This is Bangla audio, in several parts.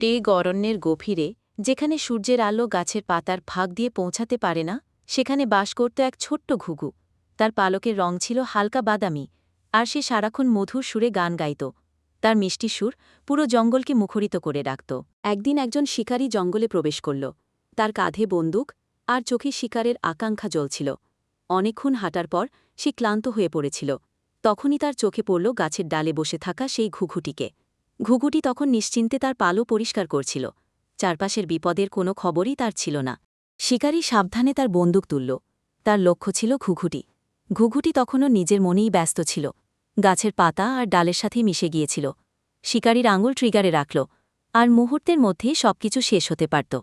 টেগ অরণ্যের গভীরে, যেখানে সূর্যের আলো গাছের পাতার ফাঁক দিয়ে পৌঁছাতে পারে না, সেখানে বাস করত এক ছোট্ট ঘুঘু। তার পালকের রং ছিল হালকা বাদামি, আর সে সারাক্ষণ মধুর সুরে গান গাইত। তার মিষ্টি সুর পুরো জঙ্গলকে মুখরিত করে রাখত। একদিন একজন শিকারী জঙ্গলে প্রবেশ করল। তার কাঁধে বন্দুক আর চোখে শিকারের আকাঙ্ক্ষা জ্বলছিল। অনেকক্ষণ হাঁটার পর সে ক্লান্ত হয়ে পড়েছিল। তখনই তার চোখে পড়ল গাছের ডালে বসে থাকা সেই ঘুঘুটিকে। ঘুঘুটি তখন নিশ্চিন্তে তার পালও পরিষ্কার করছিল। চারপাশের বিপদের কোনো খবরই তার ছিল না। শিকারী সাবধানে তার বন্দুক তুলল। তার লক্ষ্য ছিল ঘুঘুটি। ঘুঘুটি তখনও নিজের মনেই ব্যস্ত ছিল। গাছের পাতা আর ডালের সাথে মিশে গিয়েছিল। শিকারীর আঙুল ট্রিগারে রাখল। আর মুহূর্তের মধ্যেই সবকিছু শেষ হতে পারত।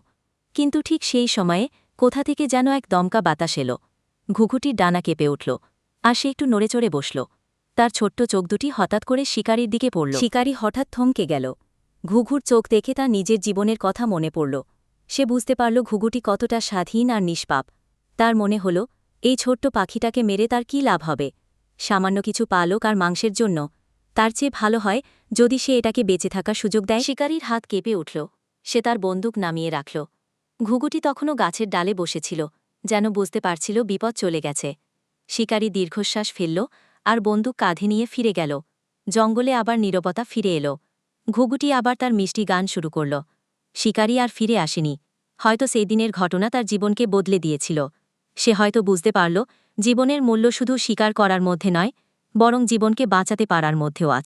কিন্তু ঠিক সেই সময়ে কোথা থেকে যেন এক দমকা বাতাস এলো। ঘুঘুটির ডানা কেঁপে উঠল। আর সে একটু নড়েচড়ে বসল। তার ছোট্ট চোখ দুটি হঠাৎ করে শিকারির দিকে পড়ল। শিকারি হঠাৎ থমকে গেল। ঘুঘুর চোখ দেখে তার নিজের জীবনের কথা মনে পড়ল। সে বুঝতে পারল ঘুঘুটি কতটা স্বাধীন আর নিষ্পাপ। তার মনে হল, এই ছোট্ট পাখিটাকে মেরে তার কী লাভ হবে? সামান্য কিছু পালক আর মাংসের জন্য। তার চেয়ে ভালো হয়, যদি সে এটাকে বেঁচে থাকার সুযোগ দেয়। শিকারির হাত কেঁপে উঠল। সে তার বন্দুক নামিয়ে রাখল। ঘুঘুটি তখনও গাছের ডালে বসেছিল, যেন বুঝতে পারছিল বিপদ চলে গেছে। শিকারি দীর্ঘশ্বাস ফেলল আর বন্দুক কাঁধে নিয়ে ফিরে গেল। জঙ্গলে আবার নিরবতা ফিরে এলো। ঘুঘুটি আবার তার মিষ্টি গান শুরু করল। শিকারি আর ফিরে আসেনি। হয়তো সেই দিনের ঘটনা তার জীবনকে বদলে দিয়েছিল। সে হয়তো বুঝতে পারল, জীবনের মূল্য শুধু স্বীকার করার মধ্যে নয়, বরং জীবনকে বাঁচাতে পারার মধ্যেও আছে।